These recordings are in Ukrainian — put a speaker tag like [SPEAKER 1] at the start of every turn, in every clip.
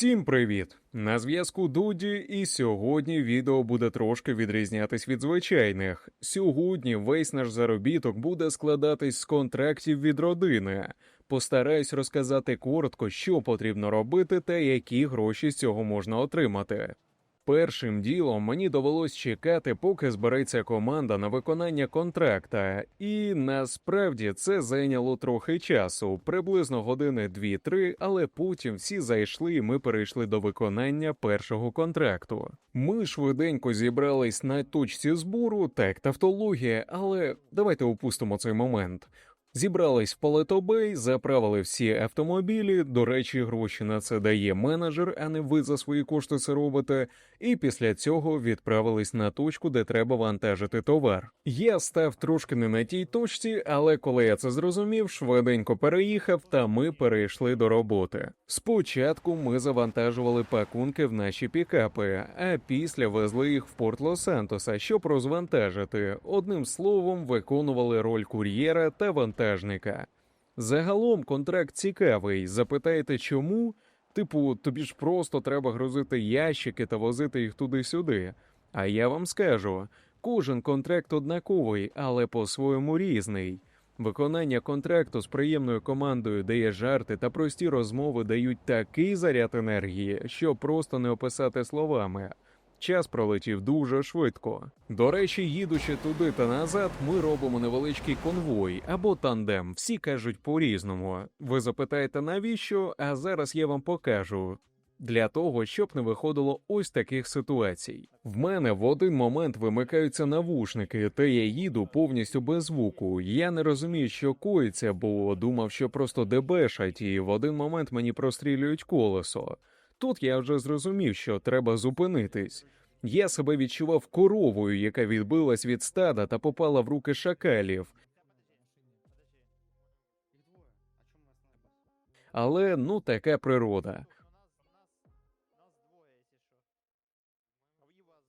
[SPEAKER 1] Всім привіт! На зв'язку Дуді, і сьогодні відео буде трошки відрізнятись від звичайних. Сьогодні весь наш заробіток буде складатись з контрактів від родини. Постараюсь розказати коротко, що потрібно робити та які гроші з цього можна отримати. Першим ділом мені довелось чекати, поки збереться команда на виконання контракта, і насправді це зайняло трохи часу, приблизно години 2-3, але потім всі зайшли, і ми перейшли до виконання першого контракту. Ми швиденько зібрались на точці збору, так тавтологія, але давайте опустимо цей момент. Зібрались в Палетобей, заправили всі автомобілі. До речі, гроші на це дає менеджер, а не ви за свої кошти це робите. І після цього відправились на точку, де треба вантажити товар. Я став трошки не на тій точці, але коли я це зрозумів, швиденько переїхав, та ми перейшли до роботи. Спочатку ми завантажували пакунки в наші пікапи, а після везли їх в порт Лос-Сантоса, щоб розвантажити. Одним словом, виконували роль кур'єра та вантажника. Загалом контракт цікавий. Запитаєте, чому? Типу, тобі ж просто треба грузити ящики та возити їх туди-сюди. А я вам скажу: кожен контракт однаковий, але по-своєму різний. Виконання контракту з приємною командою, де є жарти та прості розмови дають такий заряд енергії, що просто не описати словами. Час пролетів дуже швидко. До речі, їдучи туди та назад, ми робимо невеличкий конвой або тандем. Всі кажуть по-різному. Ви запитаєте навіщо? А зараз я вам покажу. Для того, щоб не виходило ось таких ситуацій. В мене в один момент вимикаються навушники, та я їду повністю без звуку. Я не розумію, що коїться, бо думав, що просто дебешать, і в один момент мені прострілюють колесо. Тут я вже зрозумів, що треба зупинитись. Я себе відчував коровою, яка відбилась від стада та попала в руки шакалів. Але ну така природа.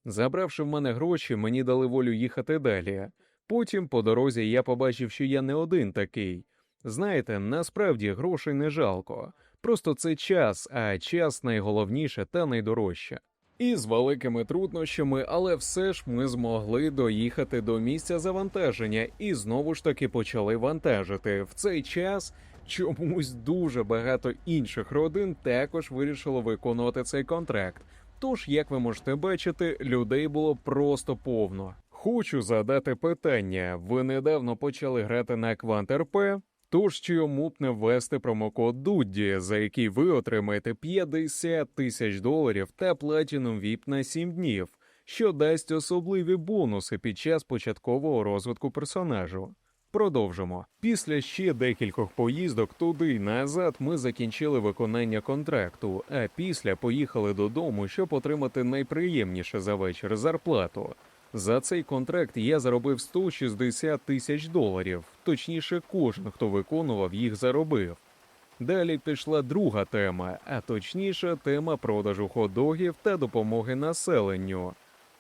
[SPEAKER 1] Забравши в мене гроші, мені дали волю їхати далі. Потім по дорозі я побачив, що я не один такий. Знаєте, насправді грошей не жалко. Просто це час, а час найголовніше та найдорожче. І з великими труднощами, але все ж ми змогли доїхати до місця завантаження і знову ж таки почали вантажити. В цей час чомусь дуже багато інших родин також вирішило виконувати цей контракт. Тож, як ви можете бачити, людей було просто повно. Хочу задати питання: ви недавно почали грати на Квант-РП? Тож б не ввести промокод Дудді, за який ви отримаєте 50 тисяч доларів та платіном VIP на 7 днів, що дасть особливі бонуси під час початкового розвитку персонажу. Продовжимо. Після ще декількох поїздок туди й назад ми закінчили виконання контракту, а після поїхали додому, щоб отримати найприємніше за вечір зарплату. За цей контракт я заробив 160 тисяч доларів, точніше, кожен, хто виконував їх, заробив. Далі пішла друга тема, а точніше, тема продажу хот-догів та допомоги населенню.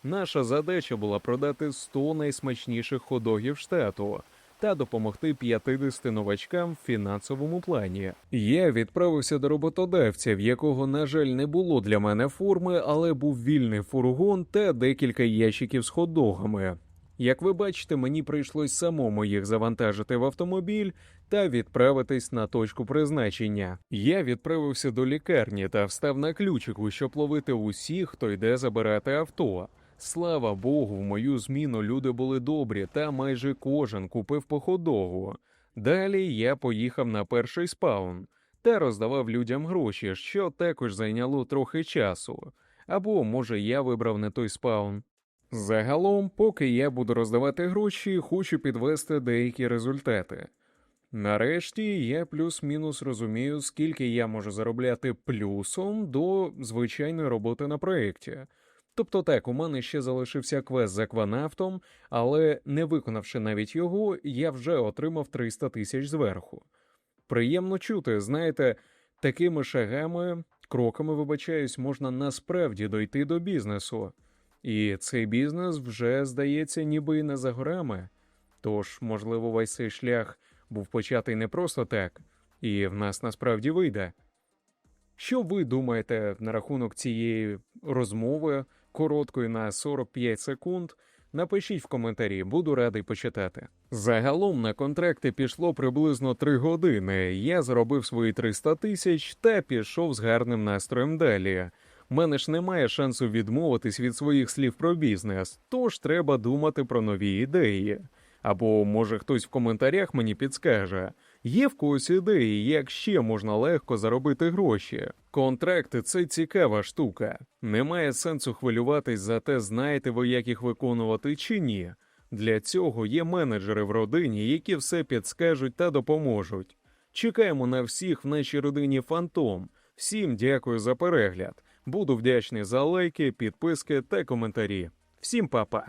[SPEAKER 1] Наша задача була продати 100 найсмачніших хот-догів штату та допомогти 50 новачкам в фінансовому плані. Я відправився до роботодавця, в якого, на жаль, не було для мене форми, але був вільний фургон та декілька ящиків з хот-догами. Як ви бачите, мені прийшлось самому їх завантажити в автомобіль та відправитись на точку призначення. Я відправився до лікарні та встав на ключику, щоб ловити усіх, хто йде забирати авто. Слава Богу, в мою зміну люди були добрі, та майже кожен купив по ходогу. Далі я поїхав на перший спаун та роздавав людям гроші, що також зайняло трохи часу. Або, може, я вибрав не той спаун. Загалом, поки я буду роздавати гроші, хочу підвести деякі результати. Нарешті я плюс-мінус розумію, скільки я можу заробляти плюсом до звичайної роботи на проєкті. Тобто так, у мене ще залишився квест за кванавтом, але не виконавши навіть його, я вже отримав 300 тисяч зверху. Приємно чути, знаєте, такими шагами, кроками, вибачаюсь, можна насправді дойти до бізнесу. І цей бізнес вже здається, ніби і не за горами. Тож, можливо, весь цей шлях був початий не просто так, і в нас насправді вийде. Що ви думаєте на рахунок цієї розмови короткої на 45 секунд? Напишіть в коментарі, буду радий почитати. Загалом на контракти пішло приблизно 3 години. Я заробив свої 300 тисяч та пішов з гарним настроєм далі. Мене ж немає шансу відмовитись від своїх слів про бізнес, тож треба думати про нові ідеї. Або може хтось в коментарях мені підскаже, є в когось ідеї, як ще можна легко заробити гроші. Контракти це цікава штука. Немає сенсу хвилюватись за те, знаєте ви, як їх виконувати чи ні. Для цього є менеджери в родині, які все підскажуть та допоможуть. Чекаємо на всіх в нашій родині Фантом. Всім дякую за перегляд. Буду вдячний за лайки, підписки та коментарі. Всім па-па!